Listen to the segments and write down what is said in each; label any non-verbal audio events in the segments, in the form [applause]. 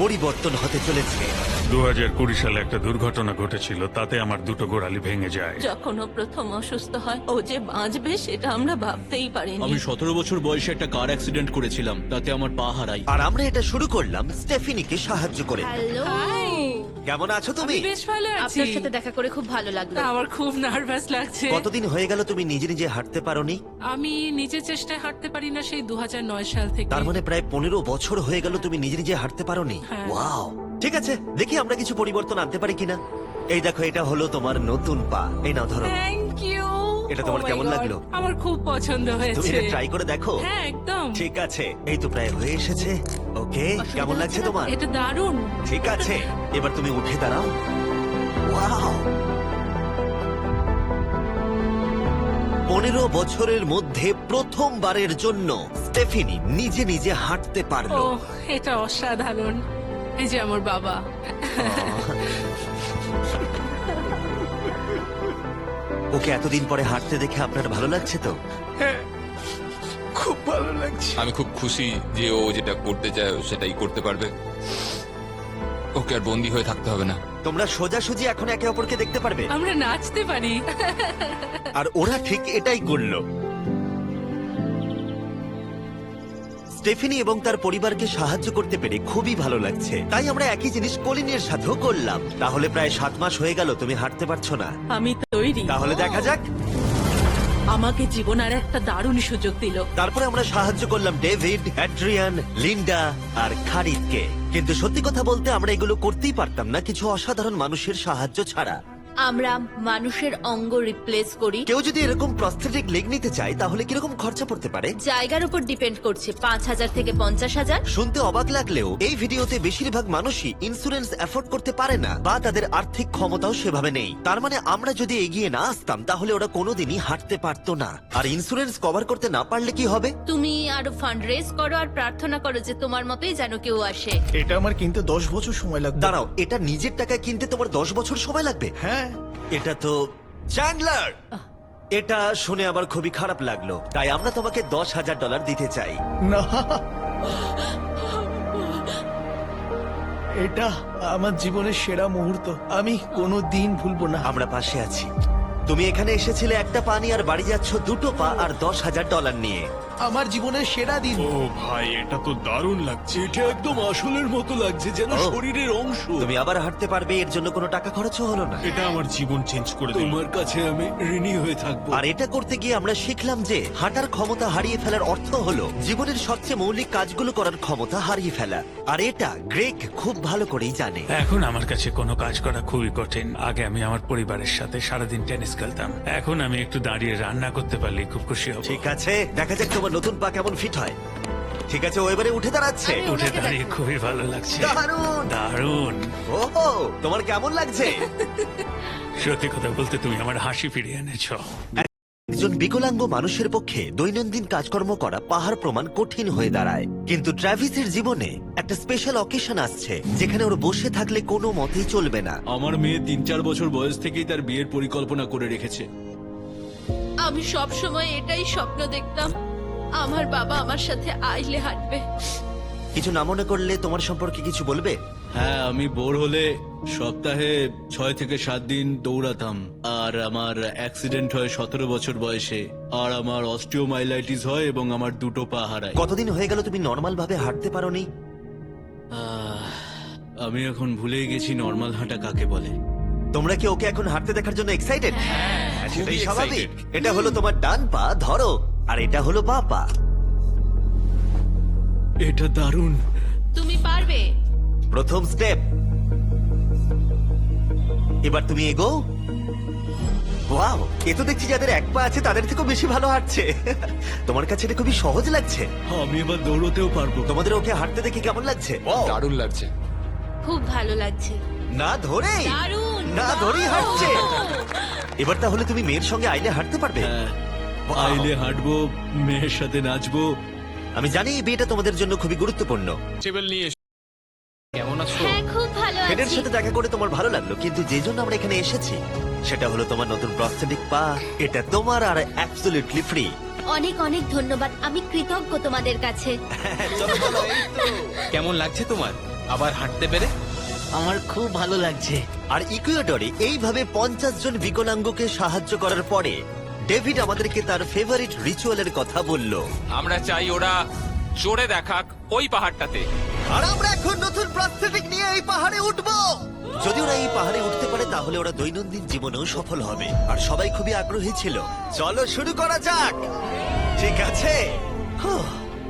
পরিবর্তন হতে চলেছে। দু হাজার কুড়ি সালে একটা দুর্ঘটনা ঘটেছিল তাতে আমার দুটো গোড়ালি ভেঙে যায়। যখন ও প্রথম অসুস্থ হয় ও যে বাঁচবে সেটা আমরা ভাবতেই পারি আমি সতেরো বছর বয়সে একটা কার অ্যাক্সিডেন্ট করেছিলাম তাতে আমার পা হারাই আর আমরা এটা শুরু করলাম স্টেফিনিকে সাহায্য করে। হ্যালো। কেমন আছো তুমি? বেশ ভালো আছি। আপনার সাথে দেখা করে খুব ভালো লাগল। আমার খুব নার্ভাস লাগছে। কতদিন হয়ে গেল তুমি নিজে নিজে হাঁটতে পারোনি? আমি নিজের চেষ্টায় হাঁটতে পারি না সেই 2009 সাল থেকে। তার মানে প্রায় পনেরো বছর হয়ে গেল তুমি নিজে নিজে হাঁটতে পারোনি? হ্যাঁ। ওয়াও। ঠিক আছে দেখি আমরা কিছু পরিবর্তন আনতে পারি কিনা। এই দেখো এটা হলো তোমার নতুন পা। এই নাও ধরো। থ্যাংক ইউ এটা তোমার কেমন লাগল? আমার খুব পছন্দ তুমি হয়েছে। এটা ট্রাই করে দেখো। হ্যাঁ একদম। ঠিক আছে এই তো প্রায় হয়ে এসেছে। ওকে কেমন লাগছে তোমার? এটা দারুণ। ঠিক আছে এবার তুমি উঠে দাঁড়াও। ওয়াও পনেরো বছরের মধ্যে প্রথমবারের জন্য স্টেফিনি নিজে নিজে হাঁটতে ও পারল এটা অসাধারণ। এই যে আমার বাবা। [laughs] ওকে এতদিন পরে হাঁটতে দেখে আপনার ভালো লাগছে তো? আমি খুব খুশি যে ও যেটা করতে চায় সেটাই করতে পারবে। ওকে আর বন্দি হয়ে থাকতে হবে না। তোমরা সোজাসুজি এখন একে অপরকে দেখতে পারবে। আমরা নাচতে পারি। আর ওরা ঠিক এটাই করল। স্টেফিনি এবং তার পরিবারকে সাহায্য করতে পেরে খুবই ভালো লাগছে। তাই আমরা একই জিনিস কলিনের সাথেও করলাম। তাহলে প্রায় সাত মাস হয়ে গেল তুমি হাঁটতে পারছ না। আমি তৈরি। তাহলে দেখা যাক। আমাকে জীবন আর একটা দারুণ সুযোগ দিল। তারপরে আমরা সাহায্য করলাম ডেভিড অ্যাড্রিয়ান লিন্ডা আর খারিদকে। কিন্তু সত্যি কথা বলতে আমরা এগুলো করতেই পারতাম না কিছু অসাধারণ মানুষের সাহায্য ছাড়া। আমরা মানুষের অঙ্গ রিপ্লেস করি। কেউ যদি এরকম প্রস্থেটিক লেগ নিতে চায় তাহলে কীরকম খরচা পড়তে পারে? জায়গার উপর ডিপেন্ড করছে পাঁচ হাজার থেকে পঞ্চাশ হাজার। শুনতে অবাক লাগলেও এই ভিডিওতে বেশিরভাগ মানুষই ইন্স্যুরেন্স এফোর্ড করতে পারে না বা তাদের আর্থিক ক্ষমতাও সেভাবে নেই। তার মানে আমরা যদি এগিয়ে না আসতাম তাহলে ওরা কোনোদিনই হাঁটতে পারতো না। আর ইন্স্যুরেন্স কভার করতে না পারলে কি হবে? তুমি আরও ফান্ড রেজ করো আর প্রার্থনা করো যে তোমার মতোই যেন কেউ আসে। এটা আমার কিনতে দশ বছর সময় লাগবে। দাঁড়াও এটা নিজের টাকায় কিনতে তোমার দশ বছর সময় লাগবে? হ্যাঁ। এটা তো চ্যান্ডলার এটা শুনে আবার খুবই খারাপ লাগল। তাই আমরা তোমাকে দশ হাজার ডলার দিতে চাই। না। এটা আমার জীবনের সেরা মুহূর্ত। আমি কোনো দিন ভুলবো না। আমরা পাশে আছি। তুমি এখানে এসেছিলে একটা পানি আর বাড়ি যাচ্ছ দুটো পা আর দশ হাজার ডলার নিয়ে। আমার জীবনের সেরা দিন। ও ভাই এটা তো দারুণ লাগছে। এটা একদম আসলের মতো লাগছে যেন ও। শরীরের অংশ। তুমি আবার হাঁটতে পারবে এর জন্য কোনো টাকা খরচও হলো না। এটা আমার জীবন চেঞ্জ করে দিল। তোমার কাছে আমি ঋণী হয়ে থাকব। আর এটা করতে গিয়ে আমরা শিখলাম যে হাঁটার ক্ষমতা হারিয়ে ফেলার অর্থ হলো জীবনের সবচেয়ে মৌলিক কাজগুলো করার ক্ষমতা হারিয়ে ফেলা। আর এটা গ্রেগ খুব ভালো করেই জানে। এখন আমার কাছে কোনো কাজ করা খুবই কঠিন। আগে আমি আমার পরিবারের সাথে সারাদিন টেনিস খেলতাম। এখন আমি একটু দাঁড়িয়ে রান্না করতে পারলে খুব খুশি হব। ঠিক আছে দেখা যাক তোমার নতুন পা কেমন ফিট হয়? ঠিক আছে ও এবারে উঠে দাঁড়াচ্ছে। আমি উঠে দাঁড়িয়ে খুবই ভালো লাগছে। দারুণ! দারুণ। ওহো তোমার কেমন লাগছে? সত্যি কথা বলতে তুমি আমার হাসি ফিরিয়ে এনেছো। একজন বিকলাঙ্গ মানুষের পক্ষে দৈনন্দিন কাজকর্ম করা পাহাড় প্রমাণ কঠিন হয়ে দাঁড়ায়। কিন্তু ট্রাভিসের জীবনে একটা স্পেশাল অকেশন আসছে যেখানে ওর বসে থাকলে কোনো মতেই চলবে না। আমার মেয়ে তিন চার বছর বয়স থেকেই তার বিয়ের পরিকল্পনা করে রেখেছে। আমি সব সময় এটাই স্বপ্ন দেখতাম। আমার বাবা আমার সাথে আইলে হাঁটবে। কিছু না মনে করলে তোমার সম্পর্কে কিছু বলবে? হ্যাঁ আমি বোর হলে সপ্তাহে ছয় থেকে সাত দিন দৌড়াতাম আর আমার অ্যাক্সিডেন্ট হয় সতেরো বছর বয়সে আর আমার অস্টিওমাইলাইটিস হয় এবং আমার দুটো পা হারায়। কতদিন হয়ে গেল তুমি নর্মাল ভাবে হাঁটতে পারোনি? আহ, আমি এখন ভুলেই গেছি নর্মাল হাঁটা কাকে বলে। তোমরা কি ওকে এখন হাঁটতে দেখার জন্য এক্সাইটেড সেটাই খুবই স্বাভাবিক। এটা হলো তোমার ডান পা ধরো। আর এটা হলো বা পা এটা দারুণ। তুমি পারবে। প্রথম স্টেপ। এবার তুমি এগো। ওয়াও এ তো দেখছি যাদের এক পা আছে তাদের থেকেও বেশি ভালো হাঁটছে। [laughs] তোমার কাছে এটা খুবই সহজ লাগছে। আমি এবার দৌড়তেও পারব। তোমাদের ওকে হাঁটতে দেখে কেমন লাগছে? Wow! দারুণ লাগছে। খুব ভালো লাগছে। না ধরে দারুণ। না ধরেই হাঁটছে। এবার তাহলে তুমি মেয়ের সঙ্গে আইলে হাঁটতে পারবে? হ্যাঁ। আইলে হাঁটবো মেয়ের সাথে নাচবো। আমি জানি এই বিয়েটা তোমাদের জন্য খুবই গুরুত্বপূর্ণ। টেবিল নিয়ে কেমন আছো? হ্যাঁ খুব ভালো হেডের আছি। সাথে দেখা করে তোমার ভালো লাগল কিন্তু যে জন্য আমরা এখানে এসেছি সেটা হলো তোমার নতুন প্রস্থেটিক পা। এটা তোমার আর অ্যাবসলিউটলি ফ্রি অনেক অনেক ধন্যবাদ। আমি কৃতজ্ঞ তোমাদের কাছে। চলো চলো। [laughs] কেমন লাগছে তোমার? আবার হাঁটতে পেরে? আমার খুব ভালো লাগছে। আর ইকুয়েডরে এইভাবে পঞ্চাশ জন বিকলাঙ্গকে সাহায্য করার পরে ডেভিড আমাদেরকে তার ফেভারিট রিচুয়ালের কথা বলল। আমরা চাই ওরা চড়ে দেখাক ওই পাহাড়টাতে। আর আমরা এখন নতুন প্রস্থেটিক নিয়ে এই পাহাড়ে উঠব। যদি ওরা এই পাহাড়ে উঠতে পারে তাহলে ওরা দৈনন্দিন জীবনেও সফল হবে। আর সবাই খুবই আগ্রহী ছিল। চলো শুরু করা যাক। ঠিক আছে।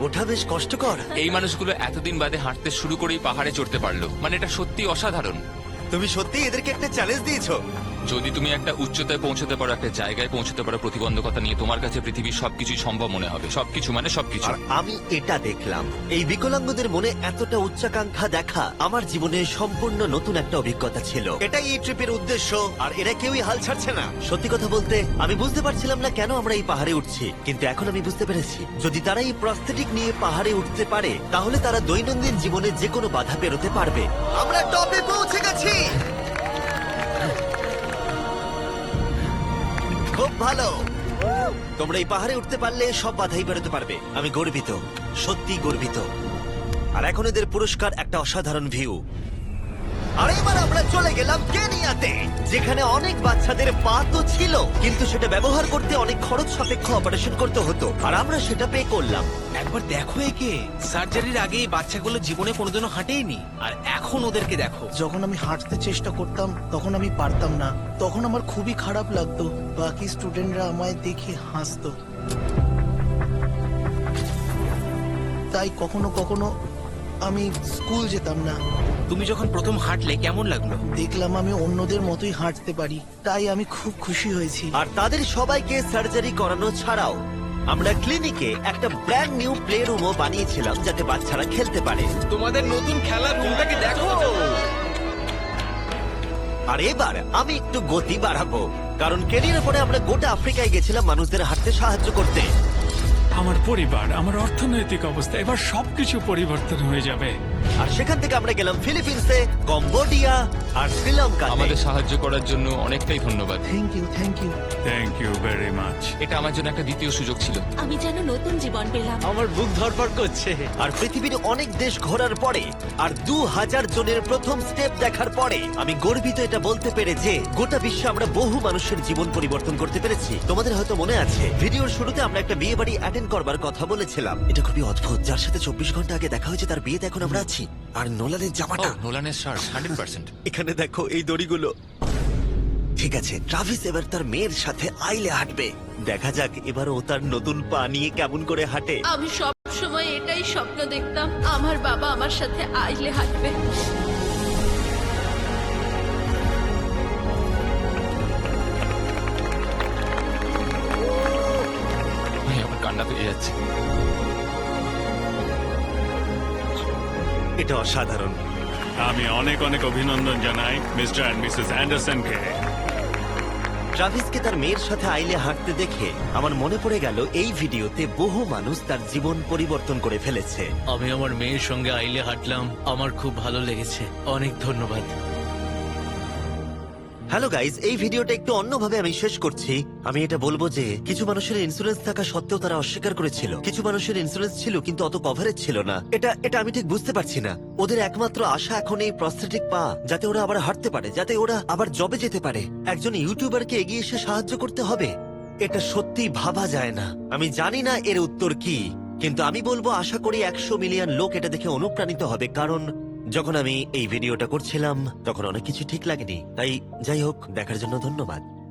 ওঠা বেশ কষ্টকর। এই মানুষগুলো এতদিন বাদে হাঁটতে শুরু করেই পাহাড়ে চড়তে পারল। মানে এটা সত্যি অসাধারণ। তুমি সত্যি এদেরকে একটা চ্যালেঞ্জ দিয়েছ। যদি তুমি একটা উচ্চতায় পৌঁছতে পারো, একটা জায়গায় পৌঁছতে পারো প্রতিবন্ধকতা নিয়ে, তোমার কাছে পৃথিবীর সবকিছুই সম্ভব মনে হবে। সবকিছু মানে সবকিছু। আমি এটা দেখলাম। এই বিকলাঙ্গদের মনে এতটা উচ্চাকাঙ্ক্ষা দেখা আমার জীবনে সম্পূর্ণ নতুন একটা অভিজ্ঞতা ছিল। এটাই এই ট্রিপের উদ্দেশ্য, আর এরা কেউই হাল ছাড়ছে না। সত্যি কথা বলতে, আমি বুঝতে পারছিলাম না কেন আমরা এই পাহাড়ে উঠছি, কিন্তু এখন আমি বুঝতে পেরেছি। যদি তারা এই প্রস্থেটিক নিয়ে পাহাড়ে উঠতে পারে, তাহলে তারা দৈনন্দিন জীবনে যে কোনো বাধা পেরোতে পারবে। আমরা টপে পৌঁছে গেছি! ভালো। তোমরা এই পাহাড়ে উঠতে পারলে সব বাধাই বেরোতে পারবে। আমি গর্বিত সত্যি গর্বিত। আর এখন এদের পুরস্কার একটা অসাধারণ ভিউ আর এবার আমরা চলে গেলাম কেনিয়াতে যেখানে অনেক বাচ্চাদের পা তো ছিল কিন্তু সেটা ব্যবহার করতে অনেক খরচ সাপেক্ষ অপারেশন করতে হতো আর আমরা সেটা পে করলাম। একবার দেখো একে। সার্জারির আগে এই বাচ্চাগুলো জীবনে কোনোদিনও হাঁটেইনি আর এখন ওদেরকে দেখো। যখন আমি হাঁটতে চেষ্টা করতাম তখন আমি পারতাম না। তখন আমার খুবই খারাপ লাগতো। বাকি স্টুডেন্টরা আমায় দেখে হাসতো। তাই কখনো কখনো আমি স্কুল যেতাম না। তুমি যখন প্রথম হাঁটলে কেমন লাগল? দেখলাম আমি অন্যদের মতোই হাঁটতে পারি তাই আমি খুব খুশি হয়েছি। আর তাদের সবাইকে সার্জারি করানো ছাড়াও আমরা ক্লিনিকে একটা ব্র্যান্ড নিউ প্লে রুমও বানিয়েছিলাম যাতে বাচ্চারা খেলতে পারে। তোমাদের নতুন খেলার রুমটাকে দেখো! আর এবার আমি একটু গতি বাড়াবো কারণ কেনিয়ার পরে আমরা গোটা আফ্রিকায় গেছিলাম মানুষদের হাঁটতে সাহায্য করতে। আমার পরিবার আমার অর্থনৈতিক অবস্থা এবার সবকিছু পরিবর্তন হয়ে যাবে। আর সেখান থেকে আমরা গেলাম ফিলিপিন্সে কম্বোডিয়া আর শ্রীলঙ্কা আমাদের সাহায্য করার জন্য অনেকটাই ধন্যবাদ। Thank you thank you thank you very much এটা আমার জন্য একটা দ্বিতীয় সুযোগ ছিল। আমি যেন নতুন জীবন পেলাম। আমার বুক ধরপড় করছে। আর পৃথিবীর অনেক দেশ ঘোরার পরে আর দু হাজার জনের প্রথম স্টেপ দেখার পরে আমি গর্বিত এটা বলতে পেরে যে গোটা বিশ্বে আমরা বহু মানুষের জীবন পরিবর্তন করতে পেরেছি। তোমাদের হয়তো মনে আছে ভিডিওর শুরুতে আমরা একটা বিয়ে বাড়ি অ্যাটেন্ড করবার কথা বলেছিলাম। এটা খুবই অদ্ভুত। যার সাথে চব্বিশ ঘণ্টা আগে দেখা হয়েছে তার বিয়েতে এখন আমরা আছি। আর নোলানের জামাটা নোলানের শার্ট হান্ড্রেড পার্সেন্ট [laughs] এখানে দেখো এই দড়িগুলো। ঠিক আছে ট্রাভিস এবার তার মেয়ের সাথে আইলে হাঁটবে। দেখা যাক এবার ও তার নতুন পা নিয়ে কেমন করে হাঁটে। আমি সব সময় এটাই স্বপ্ন দেখতাম আমার বাবা আমার সাথে আইলে হাঁটবে। আমার কান্না পেয়ে যাচ্ছে। এটা অসাধারণ। আমি অনেক অনেক অভিনন্দন জানাই মিস্টার অ্যান্ড মিসেস অ্যান্ডারসনকে। ট্রাভিসকে তার মেয়ের সাথে আইলে হাঁটতে দেখে আমার মনে পড়ে গেল এই ভিডিওতে বহু মানুষ তার জীবন পরিবর্তন করে ফেলেছে। আমি আমার মেয়ের সঙ্গে আইলে হাঁটলাম আমার খুব ভালো লেগেছে। অনেক ধন্যবাদ। হ্যালো গাইজ এই ভিডিওটা একটু অন্যভাবে আমি শেষ করছি। আমি এটা বলব যে, কিছু মানুষের ইন্স্যুরেন্স থাকা সত্ত্বেও তারা অস্বীকার করেছিল। কিছু মানুষের ইন্স্যুরেন্স ছিল, কিন্তু অত কভারেজ ছিল না। এটা এটা আমি ঠিক বুঝতে পারছি না। ওদের একমাত্র আশা এখন এই প্রস্থেটিক পা, যাতে ওরা আবার হাঁটতে পারে, যাতে ওরা আবার জবে যেতে পারে। একজন ইউটিউবারকে এগিয়ে এসে সাহায্য করতে হবে। এটা সত্যি ভাবা যায় না। আমি জানি না এর উত্তর কি, কিন্তু আমি বলব আশা করি একশো মিলিয়ন লোক এটা দেখে অনুপ্রাণিত হবে। কারণ যখন আমি এই ভিডিওটা করছিলাম, তখন অনেক কিছু ঠিক লাগেনি। তাই যাই হোক, দেখার জন্য ধন্যবাদ।